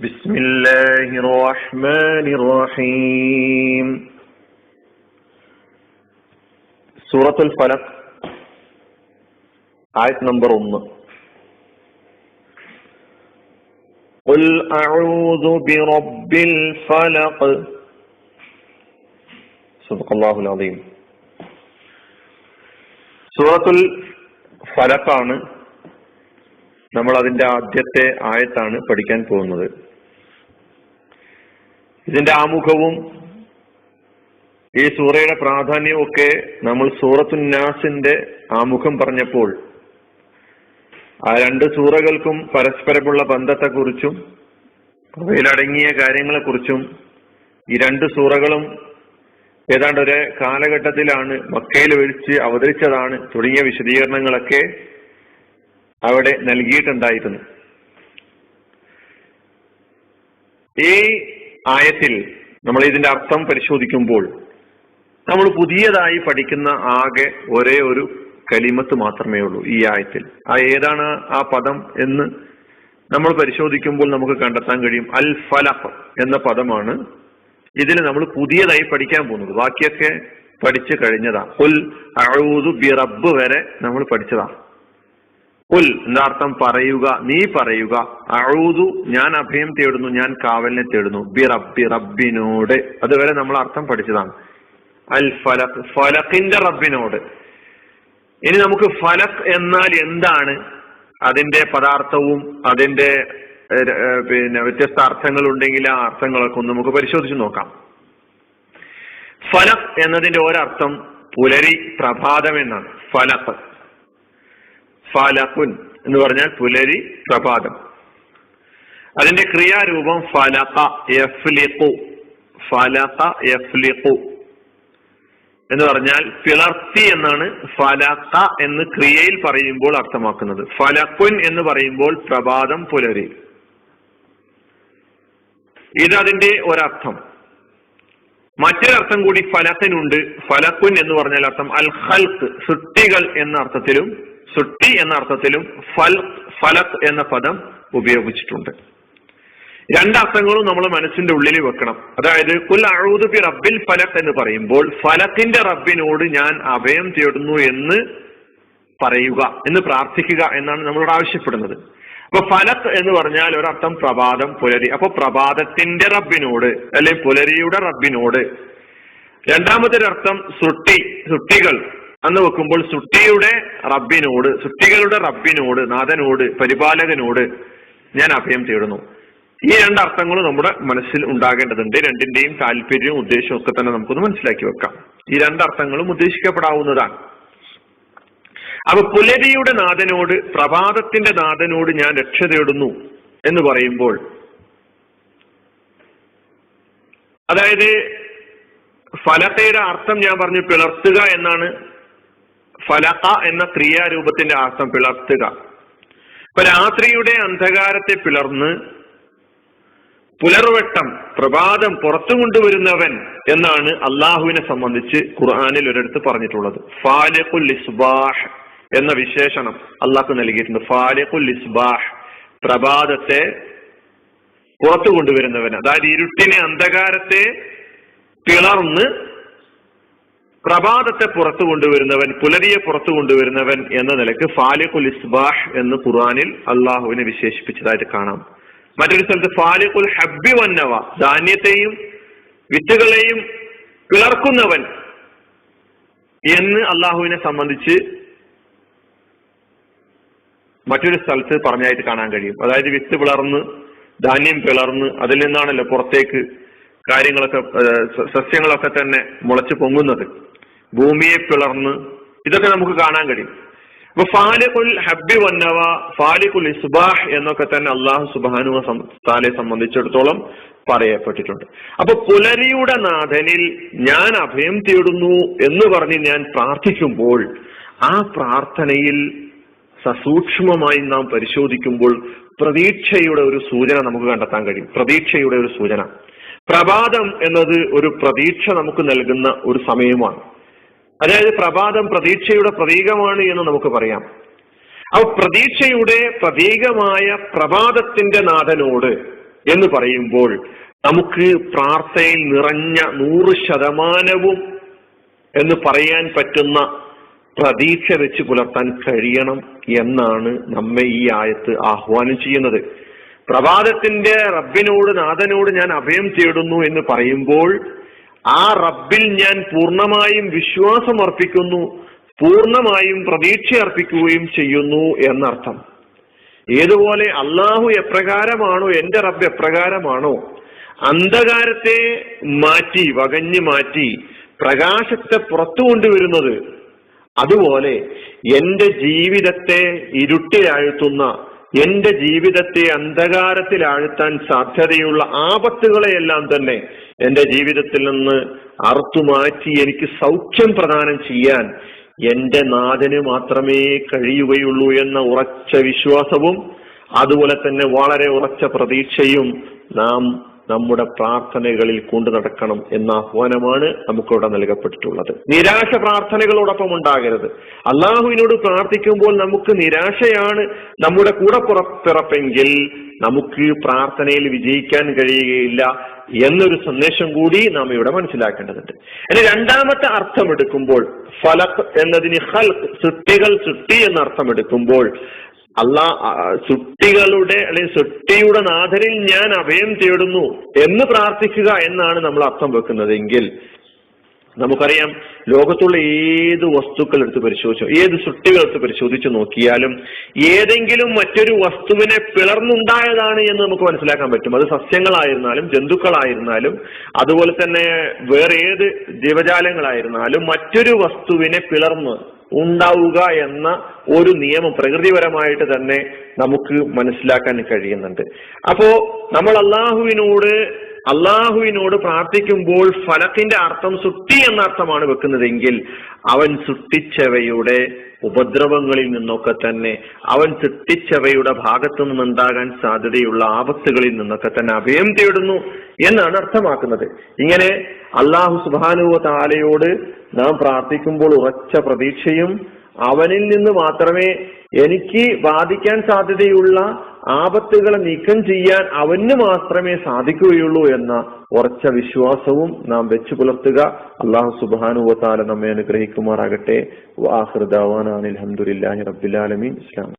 بسم الله الرحمن الرحيم സൂറത്തുൽ ഫലക് ആയത് നമ്പർ ഒന്ന് قل أعوذ برب الفلق صدق الله العظيم സൂറത്തുൽ ഫലക്കാണ് നമ്മൾ അതിന്റെ ആദ്യത്തെ ആയത്താണ് പഠിക്കാൻ പോകുന്നത്. ഇതിന്റെ ആമുഖവും ഈ സൂറയുടെ പ്രാധാന്യവും ഒക്കെ നമ്മൾ സൂറത്തുന്നാസിന്റെ ആമുഖം പറഞ്ഞപ്പോൾ ആ രണ്ട് സൂറകൾക്കും പരസ്പരമുള്ള ബന്ധത്തെക്കുറിച്ചും അവയിലടങ്ങിയ കാര്യങ്ങളെക്കുറിച്ചും ഈ രണ്ട് സൂറകളും ഏതാണ്ട് ഒരു കാലഘട്ടത്തിലാണ് മക്കയിൽ ഒഴിച്ച് അവതരിച്ചതാണ് തുടങ്ങിയ വിശദീകരണങ്ങളൊക്കെ അവിടെ നൽകിയിട്ടുണ്ടായിരുന്നു. ഈ ആയത്തിൽ നമ്മൾ ഇതിന്റെ അർത്ഥം പരിശോധിക്കുമ്പോൾ നമ്മൾ പുതിയതായി പഠിക്കുന്ന ആകെ ഒരേ ഒരു കലിമത്ത് മാത്രമേ ഉള്ളൂ ഈ ആയത്തിൽ. ആ ഏതാണ് ആ പദം എന്ന് നമ്മൾ പരിശോധിക്കുമ്പോൾ നമുക്ക് കണ്ടെത്താൻ കഴിയും. അൽ ഫലഹ് എന്ന പദമാണ് ഇതിൽ നമ്മൾ പുതിയതായി പഠിക്കാൻ പോകുന്നത്. ബാക്കിയൊക്കെ പഠിച്ചു കഴിഞ്ഞതാ. ഉൽ അഴൂതു ബിറബ് വരെ നമ്മൾ പഠിച്ചതാ. ഉൽ എന്താ അർത്ഥം പറയുക നീ പറയുക. അഴൂതു ഞാൻ അഭയം തേടുന്നു ഞാൻ കാവലിനെ തേടുന്നു. ബി റബ്ബി റബ്ബിനോട്. അതുവരെ നമ്മൾ അർത്ഥം പഠിച്ചതാണ്. അൽ ഫലഖ് ഫലഖിന്റെ റബ്ബിനോട്. ഇനി നമുക്ക് ഫലഖ് എന്നാൽ എന്താണ്? അതിന്റെ പദാർത്ഥവും അതിന്റെ പിന്നെ വ്യത്യസ്ത അർത്ഥങ്ങൾ ഉണ്ടെങ്കിൽ ആ അർത്ഥങ്ങളൊക്കെ ഒന്ന് നമുക്ക് പരിശോധിച്ച് നോക്കാം. ഫലഖ് എന്നതിന്റെ ഒരർത്ഥം പുലരി പ്രഭാതം എന്നാണ്. ഫലഖ് ഫലഖുൻ എന്ന് പറഞ്ഞാൽ പുലരി പ്രഭാതം. അതിന്റെ ക്രിയാരൂപം ഫലഖ എഫ്ലിഖു ഫലഖ എഫ്ലിഖു എന്ന് പറഞ്ഞാൽ പിളർത്തി എന്നാണ് ഫലഖ എന്ന് ക്രിയയിൽ പറയുമ്പോൾ അർത്ഥമാക്കുന്നത്. ഫലഖുൻ എന്ന് പറയുമ്പോൾ പ്രഭാതം പുലരി. ഇതതിന്റെ ഒരർത്ഥം. മറ്റൊരർത്ഥം കൂടി ഫലത്തിനുണ്ട്. ഫലക്കുൻ എന്ന് പറഞ്ഞാൽ അർത്ഥം അൽ ഹൽക്ക് സൃഷ്ടികൾ എന്ന അർത്ഥത്തിലും സൃഷ്ടി എന്ന അർത്ഥത്തിലും ഫൽ ഫലക് എന്ന പദം ഉപയോഗിച്ചിട്ടുണ്ട്. രണ്ടർത്ഥങ്ങളും നമ്മൾ മനസ്സിന്റെ ഉള്ളിൽ വെക്കണം. അതായത് കുൽ അഴൂദ് ബി റബ്ബിൽ ഫലക് എന്ന് പറയുമ്പോൾ ഫലത്തിന്റെ റബ്ബിനോട് ഞാൻ അഭയം തേടുന്നു എന്ന് പറയുക എന്ന് പ്രാർത്ഥിക്കുക എന്നാണ് നമ്മളോട് ആവശ്യപ്പെടുന്നത്. അപ്പൊ ഫലക് എന്ന് പറഞ്ഞാൽ ഒരർത്ഥം പ്രഭാതം പുലരി. അപ്പൊ പ്രഭാതത്തിന്റെ റബ്ബിനോട് അല്ലെങ്കിൽ പുലരിയുടെ റബ്ബിനോട്. രണ്ടാമത്തെ അർത്ഥം സുട്ടികൾ. അന്ന് വെക്കുമ്പോൾ സൃഷ്ടിയുടെ റബ്ബിനോട് സൃഷ്ടികളുടെ റബ്ബിനോട് നാഥനോട് പരിപാലകനോട് ഞാൻ അഭയം തേടുന്നു. ഈ രണ്ട് അർത്ഥങ്ങളും നമ്മുടെ മനസ്സിൽ ഉണ്ടാകേണ്ടതുണ്ട്. രണ്ടിന്റെയും താല്പര്യവും ഉദ്ദേശവും ഒക്കെ തന്നെ നമുക്കൊന്ന് മനസ്സിലാക്കി വെക്കാം. ഈ രണ്ട് അർത്ഥങ്ങളും ഉദ്ദേശിക്കപ്പെടാവുന്നതാണ്. അപ്പൊ പുലരിയുടെ നാഥനോട് പ്രഭാതത്തിന്റെ നാഥനോട് ഞാൻ രക്ഷ തേടുന്നു എന്ന് പറയുമ്പോൾ അതായത് ഫലത്തയുടെ അർത്ഥം ഞാൻ പറഞ്ഞു പിളർത്തുക എന്നാണ് ഫലക എന്ന ക്രിയാരൂപത്തിന്റെ അർത്ഥം പിളർത്തുക. ഇപ്പൊ രാത്രിയുടെ അന്ധകാരത്തെ പിളർന്ന് പുലർവട്ടം പ്രഭാതം പുറത്തു കൊണ്ടുവരുന്നവൻ എന്നാണ് അള്ളാഹുവിനെ സംബന്ധിച്ച് ഖുർആാനിൽ ഒരിടത്ത് പറഞ്ഞിട്ടുള്ളത്. ഫാലിഖുൽ ഇസ്ബാഹ് എന്ന വിശേഷണം അള്ളാഹു നൽകിയിട്ടുണ്ട്. ഫാലിഖുൽ ഇസ്ബാഹ് പ്രഭാതത്തെ പുറത്തു കൊണ്ടുവരുന്നവൻ അതായത് ഇരുട്ടിനെ അന്ധകാരത്തെ പിളർന്ന് പ്രഭാതത്തെ പുറത്തു കൊണ്ടുവരുന്നവൻ പുലരിയെ പുറത്തു കൊണ്ടുവരുന്നവൻ എന്ന നിലയ്ക്ക് ഫാലിഖുൽ ഇസ്ബാഹ് എന്ന് ഖുർആാനിൽ അള്ളാഹുവിനെ വിശേഷിപ്പിച്ചതായിട്ട് കാണാം. മറ്റൊരു സ്ഥലത്ത് ഫാലിഖുൽ ഹബ്ബി വന്നവ ധാന്യത്തെയും വിത്തുകളെയും പിളർക്കുന്നവൻ എന്ന് അള്ളാഹുവിനെ സംബന്ധിച്ച് മറ്റൊരു സ്ഥലത്ത് പറഞ്ഞായിട്ട് കാണാൻ കഴിയും. അതായത് വിത്ത് പിളർന്ന് ധാന്യം പിളർന്ന് അതിൽ നിന്നാണല്ലോ പുറത്തേക്ക് കാര്യങ്ങളൊക്കെ സസ്യങ്ങളൊക്കെ തന്നെ മുളച്ചു പൊങ്ങുന്നത്. ഭൂമിയെ പിളർന്ന് ഇതൊക്കെ നമുക്ക് കാണാൻ കഴിയും. അപ്പൊ ഫാലിഖുൽ ഹബ്ബി വന്നവ ഫാലിഖുൽ ഇസ്ബാഹ് എന്നൊക്കെ തന്നെ അള്ളാഹു സുബാനു താലെ സംബന്ധിച്ചിടത്തോളം പറയപ്പെട്ടിട്ടുണ്ട്. അപ്പൊ പുലരിയുടെ നാഥനിൽ ഞാൻ അഭയം തേടുന്നു എന്ന് പറഞ്ഞ് ഞാൻ പ്രാർത്ഥിക്കുമ്പോൾ ആ പ്രാർത്ഥനയിൽ സസൂക്ഷ്മമായി നാം പരിശോധിക്കുമ്പോൾ പ്രതീക്ഷയുടെ ഒരു സൂചന നമുക്ക് കണ്ടെത്താൻ കഴിയും. പ്രതീക്ഷയുടെ ഒരു സൂചന. പ്രഭാതം എന്നത് ഒരു പ്രതീക്ഷ നമുക്ക് നൽകുന്ന ഒരു സമയമാണ്. അതായത് പ്രഭാതം പ്രതീക്ഷയുടെ പ്രതീകമാണ് എന്ന് നമുക്ക് പറയാം. ആ പ്രതീക്ഷയുടെ പ്രതീകമായ പ്രഭാതത്തിന്റെ നാഥനോട് എന്ന് പറയുമ്പോൾ നമുക്ക് പ്രാർത്ഥനയിൽ നിറഞ്ഞ നൂറ് ശതമാനവും എന്ന് പറയാൻ പറ്റുന്ന പ്രതീക്ഷ വെച്ച് പുലർത്താൻ കഴിയണം എന്നാണ് നമ്മെ ഈ ആയത്ത് ആഹ്വാനം ചെയ്യുന്നത്. പ്രഭാതത്തിന്റെ റബ്ബിനോട് നാഥനോട് ഞാൻ അഭയം തേടുന്നു എന്ന് പറയുമ്പോൾ ആ റബ്ബിൽ ഞാൻ പൂർണമായും വിശ്വാസം അർപ്പിക്കുന്നു പൂർണമായും പ്രതീക്ഷ അർപ്പിക്കുകയും ചെയ്യുന്നു എന്നർത്ഥം. ഏതുപോലെ അള്ളാഹു എപ്രകാരമാണോ എന്റെ റബ്ബ് എപ്രകാരമാണോ അന്ധകാരത്തെ മാറ്റി വകഞ്ഞു മാറ്റി പ്രകാശത്തെ പുറത്തു കൊണ്ടുവരുന്നത് അതുപോലെ എന്റെ ജീവിതത്തെ ഇരുട്ടിലാഴ്ത്തുന്ന എന്റെ ജീവിതത്തെ അന്ധകാരത്തിലാഴ്ത്താൻ സാധ്യതയുള്ള ആപത്തുകളെയെല്ലാം തന്നെ എന്റെ ജീവിതത്തിൽ നിന്ന് അറുത്തുമാറ്റി എനിക്ക് സൗഖ്യം പ്രദാനം ചെയ്യാൻ എന്റെ നാഥന് മാത്രമേ കഴിയുകയുള്ളൂ എന്ന ഉറച്ച വിശ്വാസവും അതുപോലെ തന്നെ വളരെ ഉറച്ച പ്രതീക്ഷയും നാം നമ്മുടെ പ്രാർത്ഥനകളിൽ കൊണ്ടു നടക്കണം എന്ന ആഹ്വാനമാണ് നമുക്കിവിടെ നൽകപ്പെട്ടിട്ടുള്ളത്. നിരാശ പ്രാർത്ഥനകളോടൊപ്പം ഉണ്ടാകരുത്. അള്ളാഹുവിനോട് പ്രാർത്ഥിക്കുമ്പോൾ നമുക്ക് നിരാശയാണ് നമ്മുടെ കൂടെ പുറപ്പിറപ്പെങ്കിൽ നമുക്ക് പ്രാർത്ഥനയിൽ വിജയിക്കാൻ കഴിയുകയില്ല എന്നൊരു സന്ദേശം കൂടി നാം ഇവിടെ മനസ്സിലാക്കേണ്ടതുണ്ട്. ഇനി രണ്ടാമത്തെ അർത്ഥം എടുക്കുമ്പോൾ ഫലക് എന്നതിന് ഹൽക്ക് സൃഷ്ടികൾ സൃഷ്ടി എന്ന അർത്ഥം എടുക്കുമ്പോൾ അല്ലാ സുട്ടികളുടെ അല്ലെങ്കിൽ സുട്ടിയുടെ നാഥനിൽ ഞാൻ അഭയം തേടുന്നു എന്ന് പ്രാർത്ഥിക്കുക എന്നാണ് നമ്മൾ അർത്ഥം വെക്കുന്നതെങ്കിൽ നമുക്കറിയാം ലോകത്തുള്ള ഏത് വസ്തുക്കൾ എടുത്ത് പരിശോധിച്ചു ഏത് സൃഷ്ടികൾ എടുത്ത് പരിശോധിച്ചു നോക്കിയാലും ഏതെങ്കിലും മറ്റൊരു വസ്തുവിനെ പിളർന്നുണ്ടായതാണ് എന്ന് നമുക്ക് മനസ്സിലാക്കാൻ പറ്റും. അത് സസ്യങ്ങളായിരുന്നാലും ജന്തുക്കളായിരുന്നാലും അതുപോലെ തന്നെ വേറെ ഏത് ജീവജാലങ്ങളായിരുന്നാലും മറ്റൊരു വസ്തുവിനെ പിളർന്ന് ഉണ്ടാവുക എന്ന ഒരു നിയമം പ്രകൃതിപരമായിട്ട് തന്നെ നമുക്ക് മനസ്സിലാക്കാൻ കഴിയുന്നുണ്ട്. അപ്പോ നമ്മൾ അള്ളാഹുവിനോട് അള്ളാഹുവിനോട് പ്രാർത്ഥിക്കുമ്പോൾ ഫലത്തിന്റെ അർത്ഥം സുട്ടി എന്ന അർത്ഥമാണ് വെക്കുന്നതെങ്കിൽ അവൻ സൃഷ്ടിച്ചവയുടെ ഉപദ്രവങ്ങളിൽ നിന്നൊക്കെ തന്നെ അവൻ സൃഷ്ടിച്ചവയുടെ ഭാഗത്തു നിന്നുണ്ടാകാൻ സാധ്യതയുള്ള ആപത്തുകളിൽ നിന്നൊക്കെ തന്നെ അഭയം തേടുന്നു എന്നാണ് അർത്ഥമാക്കുന്നത്. ഇങ്ങനെ അള്ളാഹു സുബാനുവ താലയോട് നാം പ്രാർത്ഥിക്കുമ്പോൾ ഉറച്ച പ്രതീക്ഷയും അവനിൽ നിന്ന് മാത്രമേ എനിക്ക് ബാധിക്കാൻ സാധ്യതയുള്ള ആപത്തുകളെ നീക്കം ചെയ്യാൻ അവന് മാത്രമേ സാധിക്കുകയുള്ളൂ എന്ന ഉറച്ച വിശ്വാസവും നാം വെച്ചു പുലർത്തുക. അള്ളാഹു സുബാനുവത്താല നമ്മെ അനുഗ്രഹിക്കുമാറാകട്ടെ. വാഹൃദാവാൻ അലഹമുല്ലാഹി റബ്ബുലാലമീൻ ഇസ്ലാം